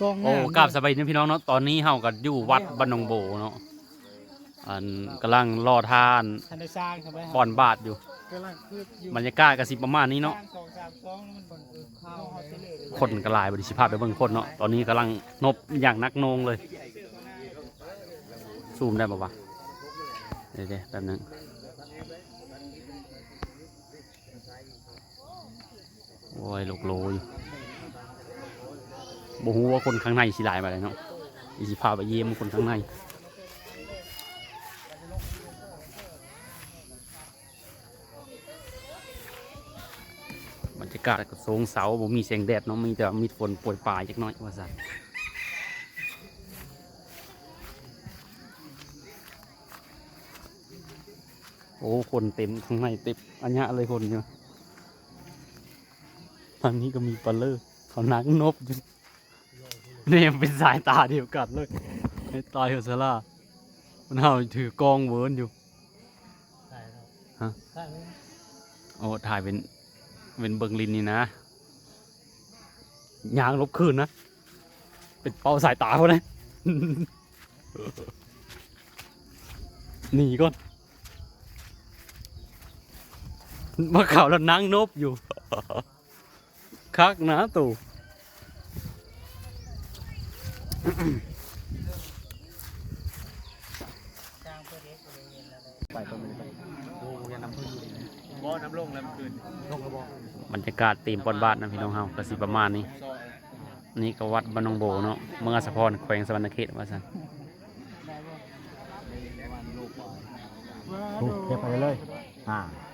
กองหโอ้น้ากราบสบายดีนะพี่น้องเนาะตอนนี้เฮาก็อยู่วัดบ้านหนองโบเนาะอันกำลังรอทานทันได้สร้างใช่ไหมป้อนบาทอยู่ กำลังคืออยู่บรรยากาศก็สิประมาณนี้เนาะ สร้งสองสามสองแล้วมันบ่นคือข้าวฮอตเทเลอร์คนกระลายบริสิภาพไปเบิ่งคนเนาะ ตอนนี้กำลังนบอย่างนักโหนงเลย ซูมได้ป่าวะเดี๋ยวๆแป๊บนึงโอ้ยลูกโลอยู่ บ่ฮู้ว่าคนข้างในสิหลายไปเลยเนาะอีสิพาไปเยี่ยมคนข้างในบรรยากาศก็โสงเสาบ่มีแสงแดดเนาะมีแต่มีฝนโปรยปลายจักน้อยว่าซั่นโอ้คนเต็มข้างในเต็มอันเนี้ยเลยคนอยู่ทางนี้ก็มีปลาเลอร์เขานังนบอยู่ นี่ยังเป็นสายตาเดียวกันเลยไอ้ตายเหรอซะล่ะมันเห่าถือกองเวิร์นอยู่ฮะโอ้ถ่ายเป็นเป็นเบิงลินนี่นะยางลบคืนนะ เป็นเป้าสายตาเขาเลยหนีก่อนมาข่าวแล้วนั่งนบอยู่ คักนะตู่ สร้างเพื่อเด็กบริเวณอะ ไรไปตรงนี้ไปโอ้ยน้ำพึ่งบ่น้ำลงแล้วมันคืนลงกระบอกบรรยากาศตีมปอนบ้านนะพี่น้องเฮากสิประมาณนี้ซอยนี่ก็วัดบ้านหนองโบเนาะเมืองอัสสะพรแขวงสวรรณเขตว่าซั่นได้บ่วันลูกปล่อยถูกเก็บไปเลยอ่าเ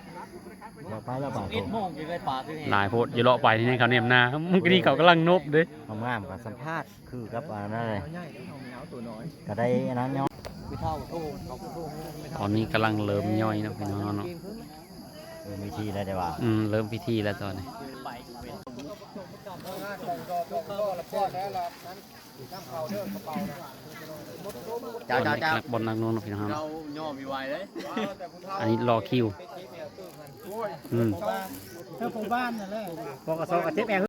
รา ไปแล้วป่าเอ็ดโมงจะได้ปลาที่นี่หลายโพดอย่าเลาะไปที่นี่เขาเนี่ยนามึงก็นี่เขากำลังนบเด้ทำงานกับสัมภาษณ์คือกับอันนั้นเลยใหญ่เอาเหนียวตัวน้อยก็ได้อันนั้นเนาะไม่เท่าโอ้เขาโอ้ไม่ตเท่าอนนี้กำลังเริ่มย่อยนะพี่น้องเนาะ เออมีทีได้ได้ว่าอืมเริ่มพิธีแล้วตอนนี้ไปเป็นตอนนี้นักบอลนักโน้นนะพี่น้องเราเนาะย่อมีไวเลยอันนี้รอคิวอืมบ้านเจ้าของบ้านนั่นแหละพอกระซอกระเทปแอ